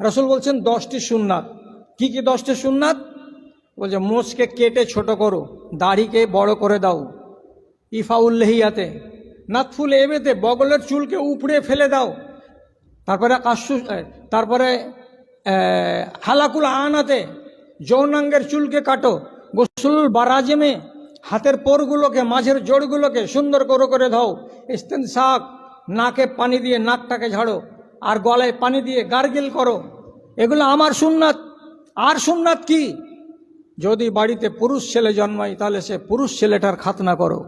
রসুল বলছেন, দশটি সুন্নাত। কি কি দশটি সুন্নাত? বলছে, মোষকে কেটে ছোট করো, দাড়িকে বড় করে দাও ইফাউল্লেহিয়াতে নাতফুল এবেতে বগলের চুলকে উপড়ে ফেলে দাও, তারপরে কাশু তারপরে হালাকুল আনাতে, যৌনাঙ্গের চুলকে কাটো, গোসুল বারাজেমে, হাতের পোরগুলোকে, মাঝের জোড়গুলোকে সুন্দর করে করে ধাও ইস্তেন শাক নাকে পানি দিয়ে নাকটাকে ঝাড়ো আর গলায় পানি দিয়ে গার্গিল করো। এগুলো আমার সুন্নাত। আর সুন্নাত কি? যদি বাড়িতে পুরুষ ছেলে জন্মায়, তাহলে সে পুরুষ ছেলেটার খাতনা করো।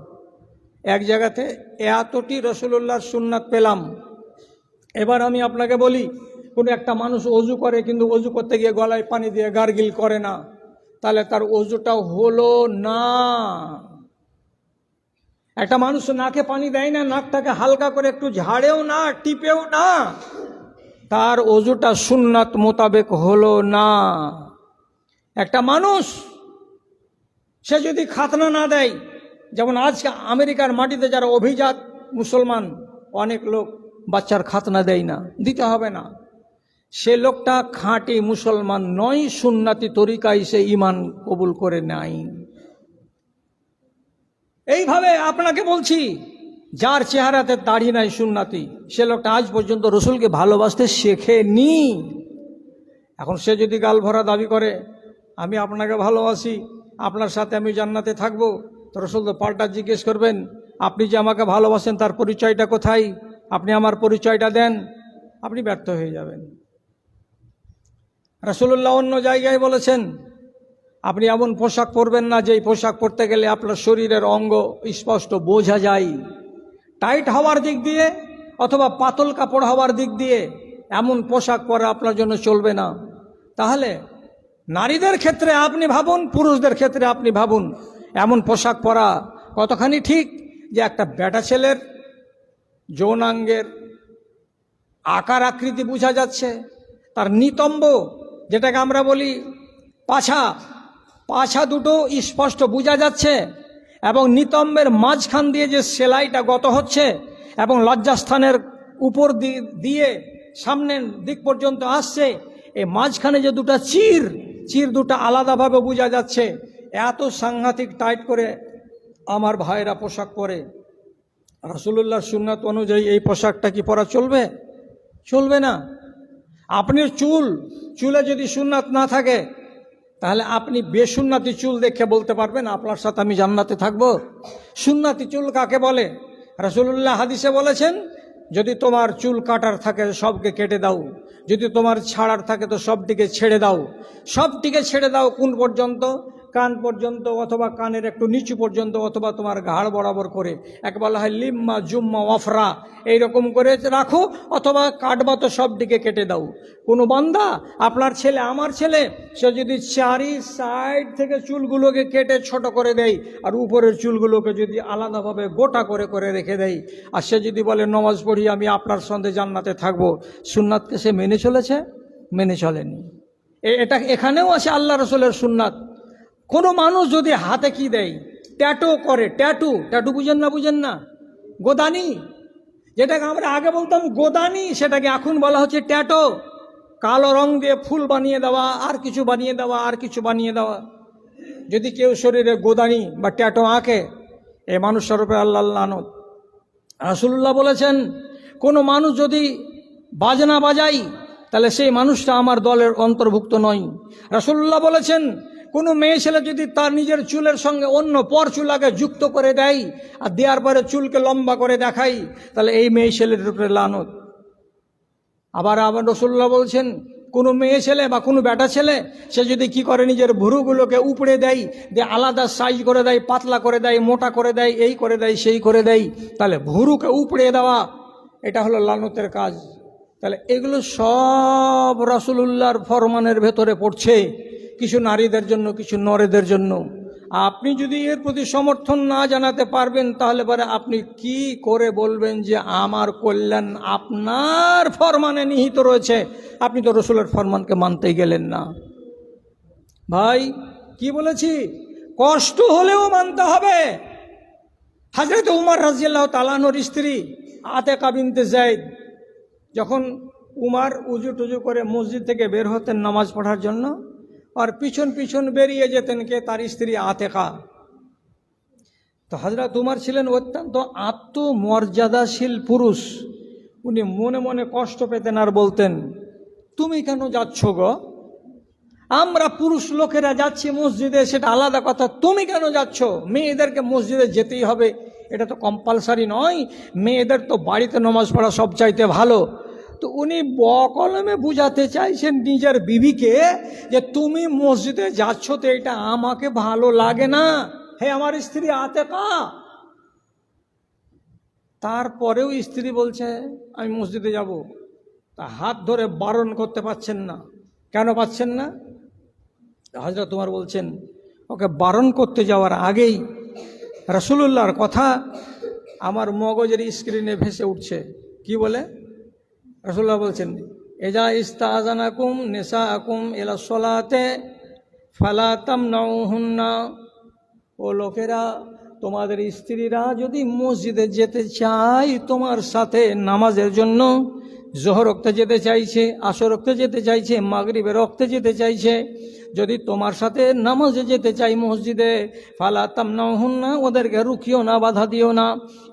এক জায়গাতে এতটি রসুল্লাহর সুন্নাত পেলাম। এবার আমি আপনাকে বলি, কোনো একটা মানুষ অজু করে কিন্তু অজু করতে গিয়ে গলায় পানি দিয়ে গার্গিল করে না। তাহলে তার অজুটা হলো না। একটা মানুষ নাকে পানি দেয় না, নাকটাকে হালকা করে একটু ঝাড়েও না, টিপেও না, তার অজুটা সুন্নাত মোতাবেক হলো না। একটা মানুষ, সে যদি খাতনা না দেয়, যেমন আজকে আমেরিকার মাটিতে যারা অভিজাত মুসলমান, অনেক লোক বাচ্চার খাতনা দেয় না, দিতে হবে না। সে লোকটা খাঁটি মুসলমান নয়, সুন্নাতি তরিকায় সে ইমান কবুল করে নাই। এইভাবে আপনাকে বলছি, যার চেহারাতে দাড়ি নাই সুন্নাতি সে লোকটা আজ পর্যন্ত রসুলকে ভালোবাসতে শেখে শেখেনি। এখন সে যদি গাল ভরা দাবি করে, আমি আপনাকে ভালোবাসি, আপনার সাথে আমি জান্নাতে থাকব, তো রসুল তো পাল্টা জিজ্ঞেস করবেন, আপনি যে আমাকে ভালোবাসেন, তার পরিচয়টা কোথায়? আপনি আমার পরিচয়টা দেন, আপনি ব্যর্থ হয়ে যাবেন। রসুল্লাহ অন্য জায়গায় বলেছেন আপনি এমন পোশাক পরবেন না যে পোশাক পরতে গেলে আপনার শরীরের অঙ্গ স্পষ্ট বোঝা যায়। টাইট হওয়ার দিক দিয়ে অথবা পাতল কাপড় হওয়ার দিক দিয়ে এমন পোশাক পরা আপনার জন্য চলবে না। তাহলে নারীদের ক্ষেত্রে আপনি ভাবুন, পুরুষদের ক্ষেত্রে আপনি ভাবুন, এমন পোশাক পরা কতখানি ঠিক যে একটা বেটা ছেলের যৌনাঙ্গের আকার আকৃতি বোঝা যাচ্ছে, তার নিতম্ব, যেটাকে আমরা বলি পাছা পাছা দুটো স্পষ্ট বোঝা যাচ্ছে এবং নিতম্বের মাঝখান দিয়ে যে সেলাইটা গত হচ্ছে এবং লজ্জাস্থানের উপর দিয়ে সামনের দিক পর্যন্ত আসছে এই মাঝখানে যে দুটো চির চির দুটো আলাদাভাবে বোঝা যাচ্ছে, এত সাংঘাতিক টাইট করে আমার ভাইরা পোশাক পরে। রাসুলুল্লাহ সুন্নাত অনুযায়ী এই পোশাকটা কি পরা চলবে? চলবে না। আপনি চুল, চুলে যদি সুন্নাত না থাকে তাহলে আপনি বেসুন্নাতি চুল দেখে বলতে পারবেন, আপনার সাথে আমি জান্নাতে থাকব। সুন্নাতি চুল কাকে বলে? রসুল্লাহ হাদিসে বলেছেন, যদি তোমার চুল কাটার থাকে সবকে কেটে দাও, যদি তোমার ছাড়ার থাকে তো সবটিকে ছেড়ে দাও। সবটিকে ছেড়ে দাও কোন পর্যন্ত? কান পর্যন্ত অথবা কানের একটু নিচু পর্যন্ত অথবা তোমার ঘাড় বরাবর করে। এক বলা হয় লিম্মা জুম্মা অফরা এইরকম করে রাখো অথবা কাটবা তো সব দিকে কেটে দাও। কোনো বান্দা, আপনার ছেলে, আমার ছেলে, সে যদি চারি সাইড থেকে চুলগুলোকে কেটে ছোট করে দেয় আর উপরের চুলগুলোকে যদি আলাদাভাবে গোটা করে করে রেখে দেয়। আর সে যদি বলে, নমাজ পড়ি, আমি আপনার সঙ্গে জান্নাতে থাকব। সুন্নাতকে সে মেনে চলেছে? মেনে চলেনি। এটা এখানেও আছে আল্লাহ রসুলের সুন্নাত। কোনো মানুষ যদি হাতে কি দেয়? ট্যাটু করে। ট্যাটু ট্যাটু বুঝেন না বুঝেন না? গোদানি? যেটাকে আমরা আগে বলতাম গোদানি, সেটাকে এখন বলা হচ্ছে ট্যাটো কালো রং দিয়ে ফুল বানিয়ে দেওয়া, আর কিছু বানিয়ে দেওয়া, আর কিছু বানিয়ে দেওয়া। যদি কেউ শরীরে গোদানি বা ট্যাটো আঁকে, এ মানুষ স্বরূপে আল্লাহ আনত রাসুল্লাহ বলেছেন, কোনো মানুষ যদি বাজনা বাজাই তাহলে সেই মানুষটা আমার দলের অন্তর্ভুক্ত নয়। রাসুল্লাহ বলেছেন কোনো মেয়ে ছেলে যদি তার নিজের চুলের সঙ্গে অন্য পর চুলাকে যুক্ত করে দেয় আর দেওয়ার পরে চুলকে লম্বা করে দেখাই তাহলে এই মেয়ে ছেলের উপরে লানত। আবার আবার রসুল্লাহ বলছেন, কোনো মেয়ে ছেলে বা কোনো বেটা ছেলে, সে যদি কি করে নিজের ভুরুগুলোকে উপড়ে দেয়, দিয়ে আলাদা সাইজ করে দেয়, পাতলা করে দেয়, মোটা করে দেয়, এই করে দেয়, সেই করে দেয়, তাহলে ভুরুকে উপড়ে দেওয়া, এটা হলো লানতের কাজ। তাহলে এগুলো সব রসুলুল্লাহর ফরমানের ভেতরে পড়ছে। কিছু নারীদের জন্য, কিছু নরেদের জন্য। আপনি যদি এর প্রতি সমর্থন না জানাতে পারবেন, তাহলে পরে আপনি কি করে বলবেন যে আমার কল্যাণ আপনার ফরমানে নিহিত রয়েছে? আপনি তো রসুলের ফরমানকে মানতেই গেলেন না। ভাই, কি বলেছি? কষ্ট হলেও মানতে হবে। হাজরত উমার রাজিয়াল্লাহ তালানোর স্ত্রী আতে কাবিনতে জায়দ যখন উমার উজু টুজু করে মসজিদ থেকে বের হতেন নামাজ পড়ার জন্য আর পিছন পিছন বেরিয়ে যেতেন কে তার স্ত্রী আতেকা তো হাজরা উমার ছিলেন অত্যন্ত আত্মমর্যাদাশীল পুরুষ উনি মনে মনে কষ্ট পেতেন আর বলতেন তুমি কেন যাচ্ছ গো আমরা পুরুষ লোকেরা যাচ্ছি মসজিদে সেটা আলাদা কথা। তুমি কেন যাচ্ছ মেয়েদেরকে মসজিদে যেতেই হবে এটা তো কম্পালসারি নয়। মেয়েদের তো বাড়িতে নমাজ পড়া সব চাইতে ভালো। তো উনি বকলমে বুঝাতে চাইছেন নিজের বিবিকে যে তুমি মসজিদে যাচ্ছ তো এটা আমাকে ভালো লাগে না। হে আমার স্ত্রী আতে কা তারপরেও স্ত্রী বলছে, আমি মসজিদে যাব। তা হাত ধরে বারণ করতে পারছেন না। কেন পাচ্ছেন না? হজরত তোমার বলছেন, ওকে বারণ করতে যাওয়ার আগেই রসুল্লাহর কথা আমার মগজের স্ক্রিনে ভেসে উঠছে। কি বলে? রসুল্লাহ বলছেন, এজা ইস্তাজানাকুম নেশা আকুম এলা সলাতে ফালাতাম না ও লোকেরা, তোমাদের স্ত্রীরা যদি মসজিদে যেতে চায় তোমার সাথে নামাজের জন্য জোহর রক্তে যেতে চাইছে, আসর রক্তে যেতে চাইছে মাগরিবের রক্তে যেতে চাইছে। যদি তোমার সাথে নামাজে যেতে চাই মসজিদে ফালাতাম না হুন না ওদেরকে রুখিও না, বাধা দিও না।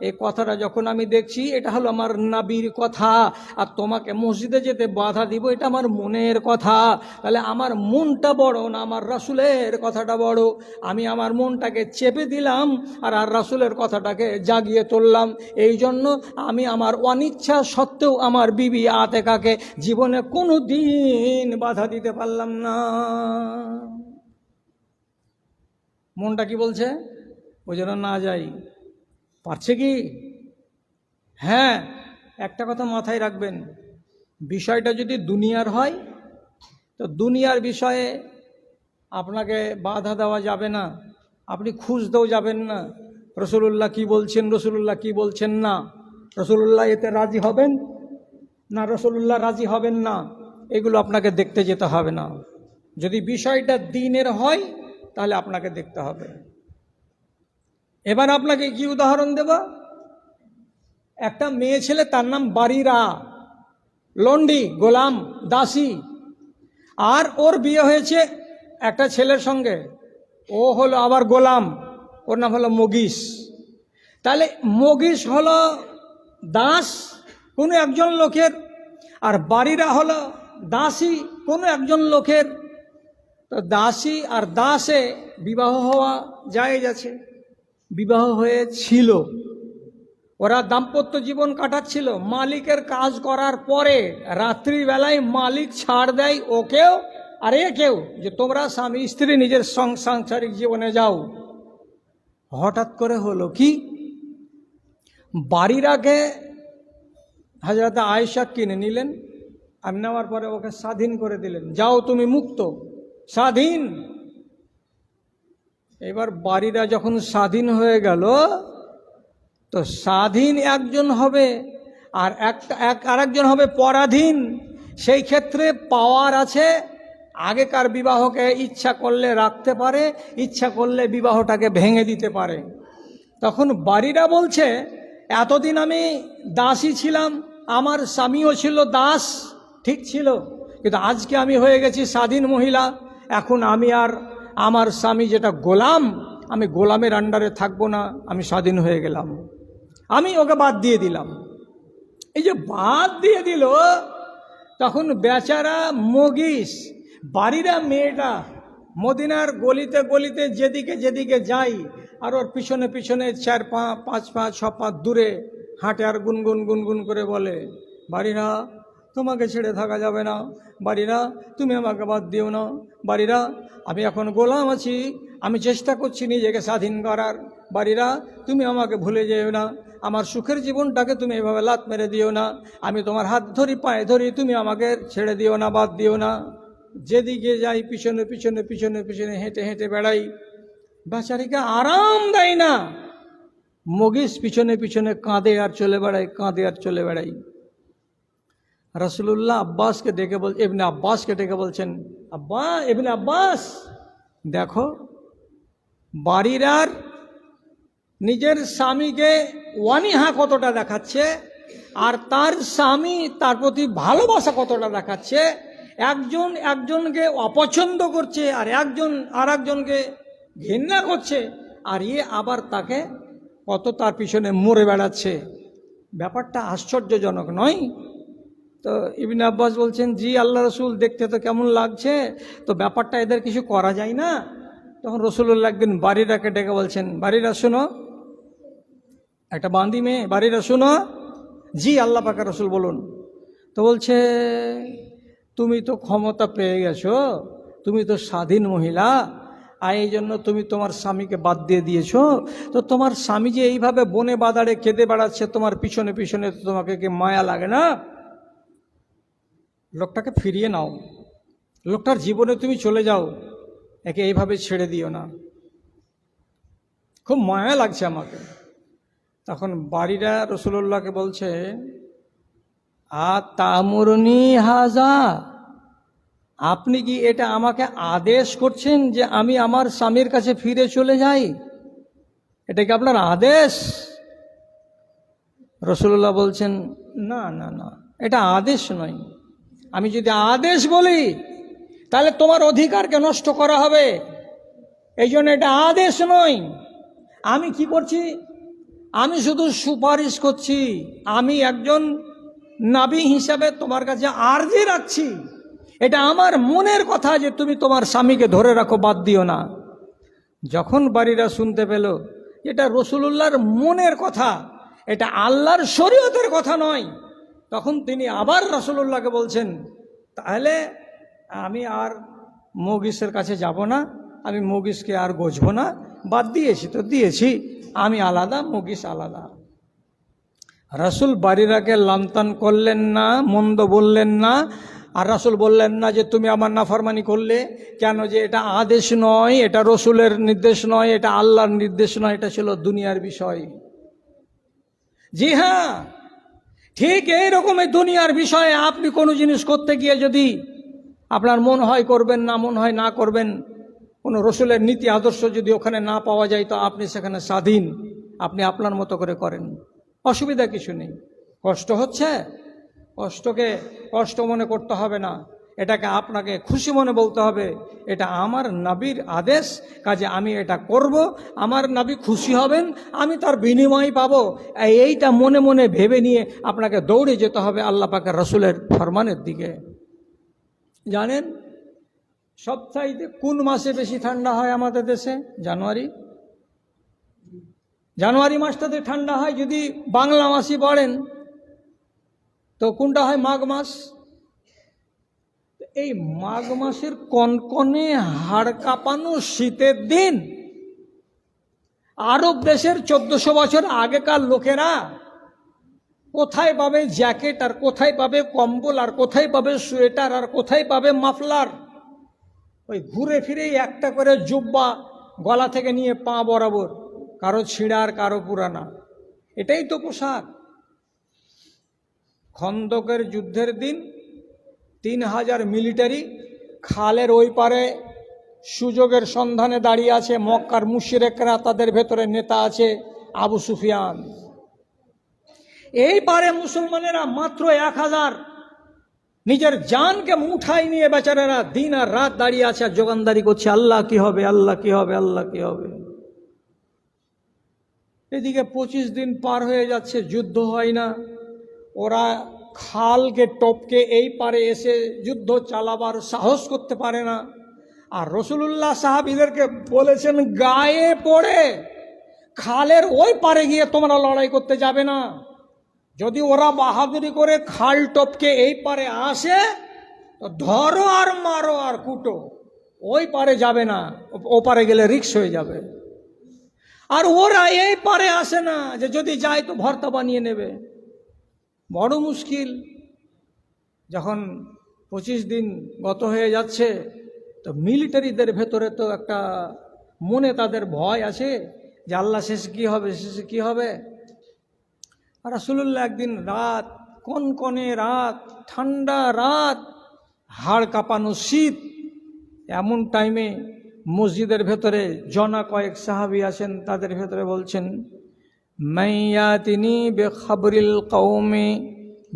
এই কথাটা যখন আমি দেখছি, এটা হলো আমার নাবির কথা। আর তোমাকে মসজিদে যেতে বাধা দিব, এটা আমার মনের কথা। তাহলে আমার মনটা বড় না আমার রাসুলের কথাটা বড়? আমি আমার মনটাকে চেপে দিলাম আর আর রাসুলের কথাটাকে জাগিয়ে তুললাম। এই জন্য আমি আমার অনিচ্ছা সত্ত্বেও আমার বিবি আতেকাকে জীবনে কোনো দিন বাধা দিতে পারলাম না। মনটা কি বলছে? ওই জন্য না যাই পারছে কি? হ্যাঁ একটা কথা মাথায় রাখবেন। বিষয়টা যদি দুনিয়ার হয়, তো দুনিয়ার বিষয়ে আপনাকে বাধা দেওয়া যাবে না। আপনি খুঁজতেও যাবেন না। রসুল্লাহ কি বলছেন রসুল্লাহ কি বলছেন না। রসুল্লাহ এতে রাজি হবেন? না রসুল্লাহ রাজি হবেন না, এগুলো আপনাকে দেখতে যেতে হবে না। যদি বিষয়টা দিনের হয়, তাহলে আপনাকে দেখতে হবে। এবার আপনাকে কি উদাহরণ দেব? একটা মেয়ে ছেলে, তার নাম বাড়িরা লন্ডি, গোলাম, দাসী। আর ওর বিয়ে হয়েছে একটা ছেলের সঙ্গে। ও হলো আবার গোলাম, ওর নাম হলো মগিস। তাহলে মগিস হলো দাস কোনো একজন লোকের, আর বাড়িরা হলো দাসী কোনো একজন লোকের। তো দাসী আর দাসে বিবাহ হওয়া যায় আছে বিবাহ হয়েছিল। ওরা দাম্পত্য জীবন কাটাচ্ছিল। মালিকের কাজ করার পরে রাত্রিবেলায় মালিক ছাড় দেয় ওকেও আর এ কেউ যে তোমরা স্বামী, স্ত্রী নিজের সাংসারিক জীবনে যাও। হঠাৎ করে হলো কি? বাড়ির আগে হাজরত আয়েশা কিনে নিলেন, আর নেওয়ার পরে ওকে স্বাধীন করে দিলেন। যাও তুমি মুক্ত, স্বাধীন। এবার বাড়িরা যখন স্বাধীন হয়ে গেল, তো স্বাধীন একজন হবে, আর একটা এক, আরেকজন হবে পরাধীন। সেই ক্ষেত্রে পাওয়ার আছে, আগেকার বিবাহকে ইচ্ছা করলে রাখতে পারে, ইচ্ছা করলে বিবাহটাকে ভেঙে দিতে পারে। তখন বাড়িরা বলছে, এতদিন আমি দাসী ছিলাম আমার স্বামীও ছিল দাস, ঠিক ছিল। কিন্তু আজকে আমি হয়ে গেছি স্বাধীন মহিলা। এখন আমি আর আমার স্বামী যেটা গোলাম, আমি গোলামের আন্ডারে থাকব না, আমি স্বাধীন হয়ে গেলাম। আমি ওকে বাদ দিয়ে দিলাম। এই যে বাদ দিয়ে দিল, তখন বেচারা মগিস, বাড়িরা মেয়েটা, মদিনার গলিতে গলিতে যেদিকে যেদিকে যাই আর ওর পিছনে পিছনে চার পাঁচ পা, ছ পা দূরে হাঁটে আর গুনগুন গুনগুন করে বলে, বাড়িরা, তোমাকে ছেড়ে থাকা যাবে না। বাড়িরা, তুমি আমাকে বাদ দিও না। বাড়িরা, আমি এখন গোলাম আছি, আমি চেষ্টা করছি নিজেকে স্বাধীন করার। বাড়িরা, তুমি আমাকে ভুলে যেও না। আমার সুখের জীবনটাকে তুমি এভাবে লাত মেরে দিও না। আমি তোমার হাত ধরি, পায়ে ধরি, তুমি আমাকে ছেড়ে দিও না, বাদ দিও না। যেদিকে যাই, পিছনে পিছনে পিছনে পিছনে হেঁটে হেঁটে বেড়াই। বেচারিকে আরাম দেয় না। মগিস পিছনে পিছনে কাঁদে আর চলে বেড়াই কাঁদে আর চলে বেড়াই রসুল্লাহ আব্বাসকে ডেকে বল এমনি আব্বাসকে ডেকে বলছেন, আব্বা এমনি আব্বাস, দেখো, বাড়ির আর নিজের স্বামীকে ওয়ানিহা কতটা দেখাচ্ছে, আর তার স্বামী তার প্রতি ভালোবাসা কতটা দেখাচ্ছে, একজন একজনকে অপছন্দ করছে, আর একজন আর একজনকে ঘৃণা করছে, আর ইয়ে আবার তাকে কত তার পিছনে মরে বেড়াচ্ছে। ব্যাপারটা আশ্চর্যজনক নয়? তো ইবিন আব্বাস বলছেন, জি, আল্লাহ রসুল, দেখতে তো কেমন লাগছে। তো ব্যাপারটা এদের কিছু করা যায় না? তখন রসুল্লাহ একদিন বাড়িরাকে ডেকে বলছেন, বাড়িরা শুনো, একটা বান্দি মেয়ে, বাড়িরা শুনো। জি, আল্লাহ পাকা রসুল বলুন। তো বলছে, তুমি তো ক্ষমতা পেয়ে গেছো, তুমি তো স্বাধীন মহিলা আর এই জন্য তুমি তোমার স্বামীকে বাদ দিয়ে দিয়েছ। তো তোমার স্বামী যে এইভাবে বনে বাদারে কেঁদে বেড়াচ্ছে, তোমার পিছনে পিছনে তো তোমাকে কি মায়া লাগে না? লোকটাকে ফিরিয়ে নাও। লোকটার জীবনে তুমি চলে যাও। একে এইভাবে ছেড়ে দিও না। খুব মায়া লাগছে আমাকে। তখন বাড়িরা রসুল্লাহকে বলছে, আ তামরুনি হাজা আপনি কি এটা আমাকে আদেশ করছেন যে আমি আমার স্বামীর কাছে ফিরে চলে যাই? এটা কি আপনার আদেশ? রসুল্লাহ বলছেন, না না না, এটা আদেশ নয়। আমি যদি আদেশ বলি, তাহলে তোমার অধিকারকে নষ্ট করা হবে। এই জন্য এটা আদেশ নয়। আমি কি করছি? আমি শুধু সুপারিশ করছি। আমি একজন নাবি হিসাবে তোমার কাছে আর্জি রাখছি। এটা আমার মনের কথা যে তুমি তোমার স্বামীকে ধরে রাখো, বাদ দিও না। যখন বাড়িরা শুনতে পেল, এটা রসুলুল্লাহর মনের কথা, এটা আল্লাহর শরীয়তের কথা নয়। তখন তিনি আবার রসুলুল্লাহকে বলছেন, তাহলে আমি আর মগিসের কাছে যাব না, আমি মগিসকে আর গজবো না, বাদ দিয়েছি তো দিয়েছি, আমি আলাদা, মগিস আলাদা। রাসুল বাড়িরাকে লামতান করলেন না, মন্দ বললেন না আর রাসুল বললেন না যে তুমি আমার নাফরমানি করলে, কেন যে এটা আদেশ নয়, এটা রসুলের নির্দেশ নয়, এটা আল্লাহর নির্দেশ নয়, এটা ছিল দুনিয়ার বিষয়। জি হ্যাঁ ঠিক এই রকমের দুনিয়ার বিষয়ে আপনি কোনো জিনিস করতে গিয়ে যদি আপনার মন হয় করবেন না, মন হয় না করবেন, কোনো রসুলের নীতি আদর্শ যদি ওখানে না পাওয়া যায়, তো আপনি সেখানে স্বাধীন, আপনি আপনার মতো করে করেন। অসুবিধা কিছু নেই। কষ্ট হচ্ছে কষ্টকে কষ্ট মনে করতে হবে না। এটাকে আপনাকে খুশি মনে বলতে হবে। এটা আমার নাবির আদেশ, কাজে আমি এটা করব। আমার নাবি খুশি হবেন, আমি তার বিনিময় পাবো। এইটা মনে মনে ভেবে নিয়ে আপনাকে দৌড়ে যেতে হবে আল্লাহ পাকের রসুলের ফরমানের দিকে। জানেন, সবচাইতে কোন মাসে বেশি ঠান্ডা হয় আমাদের দেশে? জানুয়ারি। জানুয়ারি মাসটাতে ঠান্ডা হয় যদি বাংলা মাসই পড়েন তো কোনটা হয় মাঘ মাস? এই মাঘ মাসের কনকনে হাড় কাঁপানো শীতের দিন। আরব দেশের চোদ্দশো বছর আগেকার লোকেরা কোথায় পাবে জ্যাকেট, আর কোথায় পাবে কম্বল, আর কোথায় পাবে সোয়েটার, আর কোথায় পাবে মাফলার? ওই ঘুরে ফিরেই একটা করে জুব্বা গলা থেকে নিয়ে পা বরাবর, কারও ছিঁড়ার কারও পুরানা। এটাই তো পোশাক। খন্দকের যুদ্ধের দিন তিন হাজার মিলিটারি খালের ওই পারে সুযোগের সন্ধানে দাঁড়িয়ে আছে, মক্কার মুশিরেকরা, তাদের ভেতরে নেতা আছে আবু সুফিয়ান। এই পারে মুসলমানেরা মাত্র এক হাজার। নিজের জানকে মুঠাই নিয়ে বেচারেরা দিন আর রাত দাঁড়িয়ে আছে আর যোগানদারি করছে, আল্লাহ কি হবে, আল্লাহ কি হবে, আল্লাহ কি হবে। এদিকে পঁচিশ দিন পার হয়ে যাচ্ছে, যুদ্ধ হয় না। ওরা খালকে টপকে এই পারে এসে যুদ্ধ চালাবার সাহস করতে পারে না। আর রসুল্লাহ সাহাবিদেরকে বলেছেন, গায়ে পড়ে। খালের ওই পারে গিয়ে তোমরা লড়াই করতে যাবে না। যদি ওরা বাহাদুরি করে খাল টপকে এই পারে আসে, তো ধরো আর মারো আর কুটো। ওই পারে যাবে না। ও পারে গেলে রিক্স হয়ে যাবে। আর ওরা এই পারে আসে না যে যদি যায় তো ভর্তা বানিয়ে নেবে। বড় মুশকিল। যখন পঁচিশ দিন গত হয়ে যাচ্ছে, তো মিলিটারিদের ভেতরে তো একটা মনে তাদের ভয় আছে যে আল্লাহ শেষে কী হবে, শেষে কী হবে। আর রাসুল্লাহ একদিন রাত, কোন কনে রাত, ঠান্ডা রাত, হাড় কাঁপানো শীত, এমন টাইমে মসজিদের ভেতরে জনা কয়েক সাহাবি আছেন তাদের ভেতরে বলছেন মাইয়াতিনি বেখবরিল কৌমে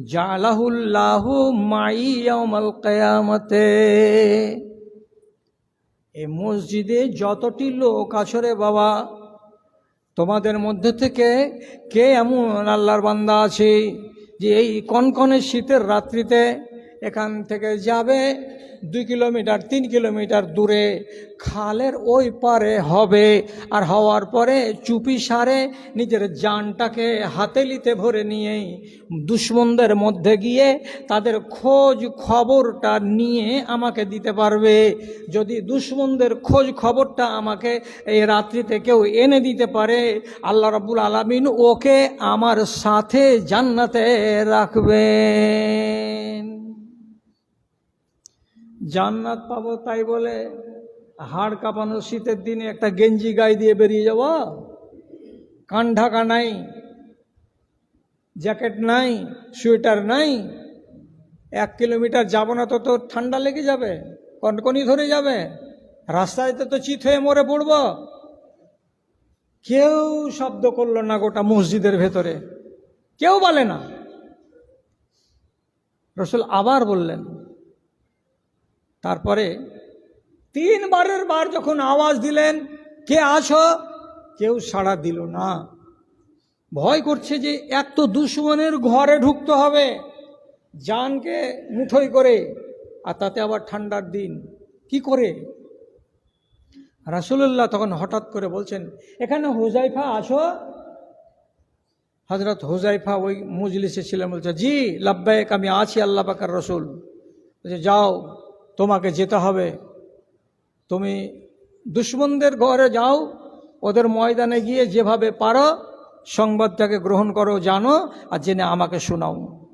জালাহুল্লাহু মাই ইয়াউমাল কিয়ামতে এই মসজিদে যতটি লোক আছে রে বাবা, তোমাদের মধ্যে থেকে কে এমন আল্লাহর বান্দা আছে যে এই কনকনে শীতের রাত্রিতে এখান থেকে যাবে দুই কিলোমিটার, তিন কিলোমিটার দূরে। খালের ওই পারে হবে। আর হওয়ার পরে চুপি সারে নিজের জানটাকে হাতেলিতে ভরে নিয়েই দুশ্মনদের মধ্যে গিয়ে তাদের খোঁজ খবরটা নিয়ে আমাকে দিতে পারবে। যদি দুশ্মনদের খোঁজ খবরটা আমাকে এই রাত্রিতে কেউ এনে দিতে পারে, আল্লাহ রাবুল আলমিন ওকে আমার সাথে জান্নাতে রাখবেন। জান্নাত পাবো তাই বলে হাড় কাঁপানো শীতের দিনে একটা গেঞ্জি গায়ে দিয়ে বেরিয়ে যাব? কান ঢাকা নাই, জ্যাকেট নাই, সোয়েটার নাই, এক কিলোমিটার যাব না তো তো ঠান্ডা লেগে যাবে, কনকনি ধরে যাবে, রাস্তায় তো তো চিত হয়ে মরে পড়ব। কেউ শব্দ করল না গোটা মসজিদের ভেতরে, কেউ বলে না। রসুল আবার বললেন তারপরে তিনবারের বার যখন আওয়াজ দিলেন, কে আছো? কেউ সাড়া দিল না। ভয় করছে যে এক তো দুশ্মনের ঘরে ঢুকতে হবে। জানকে মুঠোই করে, আর তাতে আবার ঠান্ডার দিন। কি করে? রাসুল্লাহ তখন হঠাৎ করে বলছেন, এখানে হুজাইফা আছো? হজরত হুজাইফা ওই মজলিসে ছিলেন, বলছে, জি লাব্বাইক আমি আছি আল্লাহ পাকার রসুল। বলছে, যাও। তোমাকে যেতে হবে। তুমি দুশ্মনদের ঘরে যাও, ওদের ময়দানে গিয়ে যেভাবে পারো, সংবাদটাকে গ্রহণ করো, জানো আর জেনে আমাকে শোনাও।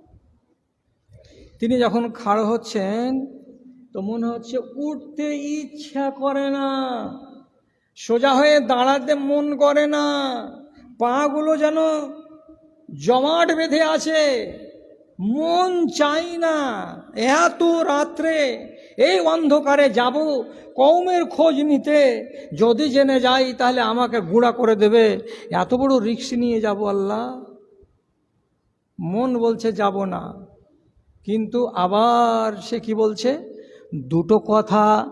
তিনি যখন খাড়ো হচ্ছেন, তো মনে হচ্ছে উঠতে ইচ্ছা করে না। সোজা হয়ে দাঁড়াতে মন করে না। পাগুলো যেন জমাট বেঁধে আছে। মন চাই না। এত রাত্রে এই অন্ধকারে যাব কৌমের খোঁজ নিতে। যদি জেনে যাই, তাহলে আমাকে গুঁড়া করে দেবে। এত বড় রিক্স নিয়ে যাব আল্লাহ। মন বলছে, যাব না। কিন্তু আবার সে কি বলছে? দুটো কথা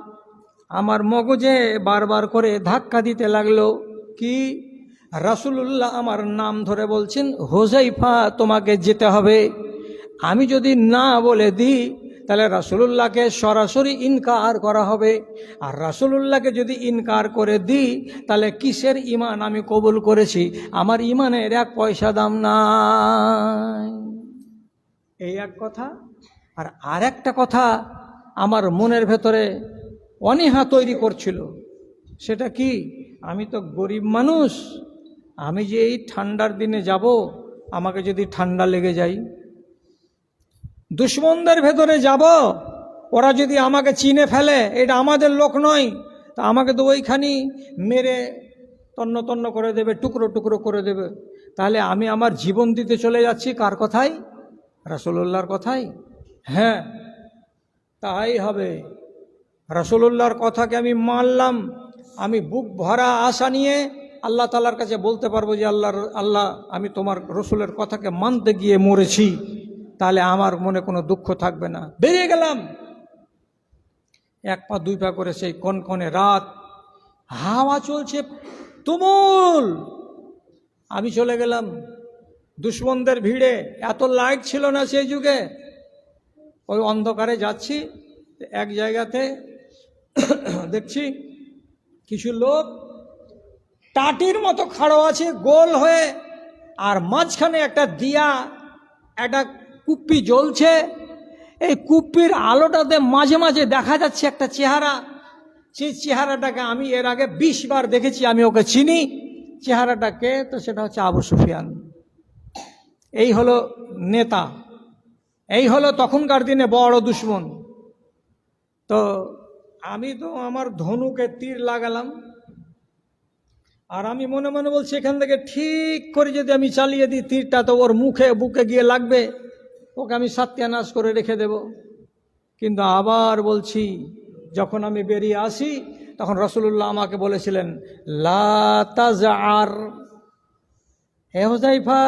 আমার মগজে বারবার করে ধাক্কা দিতে লাগল। কি? রাসুলুল্লাহ আমার নাম ধরে বলছেন হোজাইফা তোমাকে যেতে হবে। আমি যদি না বলে দিই তাহলে রাসুলুল্লাহকে সরাসরি ইনকার করা হবে। আর রাসুলুল্লাহকে যদি ইনকার করে দিই, তাহলে কিসের ইমান আমি কবুল করেছি? আমার ইমানের এক পয়সা দাম নাই। এই এক কথা। আর আর একটা কথা আমার মনের ভেতরে অনীহা তৈরি করছিল। সেটা কি? আমি তো গরিব মানুষ। আমি যে এই ঠান্ডার দিনে যাব, আমাকে যদি ঠান্ডা লেগে যায় দুশ্মনদের ভেতরে যাব, ওরা যদি আমাকে চিনে ফেলে, এটা আমাদের লোক নয়, তা আমাকে তো ওইখানি মেরে তন্ন তন্ন করে দেবে, টুকরো টুকরো করে দেবে। তাহলে আমি আমার জীবন দিতে চলে যাচ্ছি কার কথাই রাসুল্লাহর কথাই হ্যাঁ তাই হবে। রাসুল্লাহর কথাকে আমি মানলাম, আমি বুক ভরা আশা নিয়ে আল্লাহ তালার কাছে বলতে পারব যে আল্লাহর, আল্লাহ, আমি তোমার রসুলের কথাকে মানতে গিয়ে মরেছি। তাহলে আমার মনে কোনো দুঃখ থাকবে না। বেরিয়ে গেলাম। এক পা, দুই পা করে সেই কনকনে রাত। হাওয়া চলছে তুমুল। আমি চলে গেলাম দুশ্মনদের ভিড়ে। এত লাইট ছিল না সেই যুগে। ওই অন্ধকারে যাচ্ছি। এক জায়গাতে দেখছি কিছু লোক টাটির মতো খাড়ো আছে, গোল হয়ে, আর মাঝখানে একটা দিয়া, একটা কুপ্পি জ্বলছে। এই কুপ্পির আলোটাতে মাঝে মাঝে দেখা যাচ্ছে একটা চেহারা। সেই চেহারাটাকে আমি এর আগে বিশ বার দেখেছি, আমি ওকে চিনি। চেহারাটাকে, তো সেটা হচ্ছে আবু সুফিয়ান। এই হলো নেতা। এই হলো তখনকার দিনে বড় দুশ্মন। তো আমি তো আমার ধনুকে তীর লাগালাম। আর আমি মনে মনে বলছি, এখান থেকে ঠিক করে যদি আমি চালিয়ে দিই, তীরটা তো ওর মুখে, বুকে গিয়ে লাগবে। ওকে আমি সত্যানাশ করে রেখে দেব। কিন্তু আবার বলছি, যখন আমি বেরিয়ে আসি, তখন রসুল্লাহ আমাকে বলেছিলেন লাতাজ আর হে হোজাইফা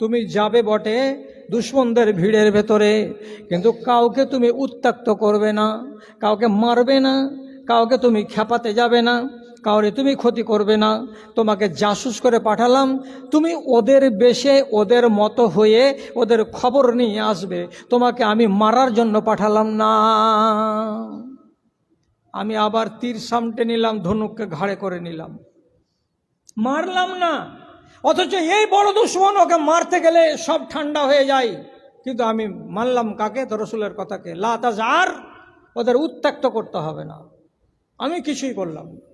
তুমি যাবে বটে দুশ্মনদের ভিড়ের ভেতরে, কিন্তু কাউকে তুমি উত্তাক্ত করবে না, কাউকে মারবে না, কাউকে তুমি খেপাতে যাবে না। কাউরে তুমি ক্ষতি করবে না, তোমাকে জাসুস করে পাঠালাম, তুমি ওদের বেশে ওদের মতো হয়ে ওদের খবর নিয়ে আসবে, তোমাকে আমি মারার জন্য পাঠালাম না। আমি আবার তীর সামটে নিলাম, ধনুককে ঘাড়ে করে নিলাম। মারলাম না, অথচ এই বড় দুশ্মন ওকে মারতে গেলে সব ঠান্ডা হয়ে যায়। কিন্তু আমি মানলাম কাকে? তো রসুলের কথাকে লাতাজ আর ওদের উত্ত্যক্ত করতে হবে না। আমি কিছুই করলাম না।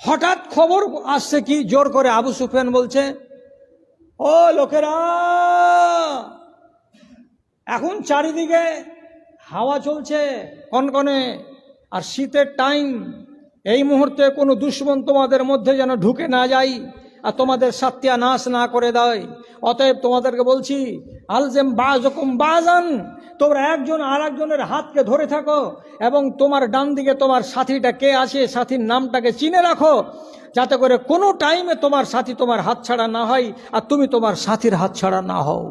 হঠাৎ খবর আসছে কি? জোর করে আবু সুফিয়ান বলছে, ও লোকেরা, এখন চারিদিকে হাওয়া চলছে কনকনে, আর শীতের টাইম এই মুহূর্তে কোনো দুশ্মন তোমাদের মধ্যে যেন ঢুকে না যায়। আর তোমাদের সাত্যা নাশ না করে দেয় অতএব তোমাদেরকে বলছি, আলজেম বাজকুম বাজান তোমরা একজন আর একজনের হাতকে ধরে থাকো এবং তোমার ডান দিকে তোমার সাথীটা কে আছে, সাথীর নামটাকে চিনে রাখো, যাতে করে কোনো টাইমে তোমার সাথী তোমার হাত ছাড়া না হয় আর তুমি তোমার সাথীর হাত ছাড়া না হও।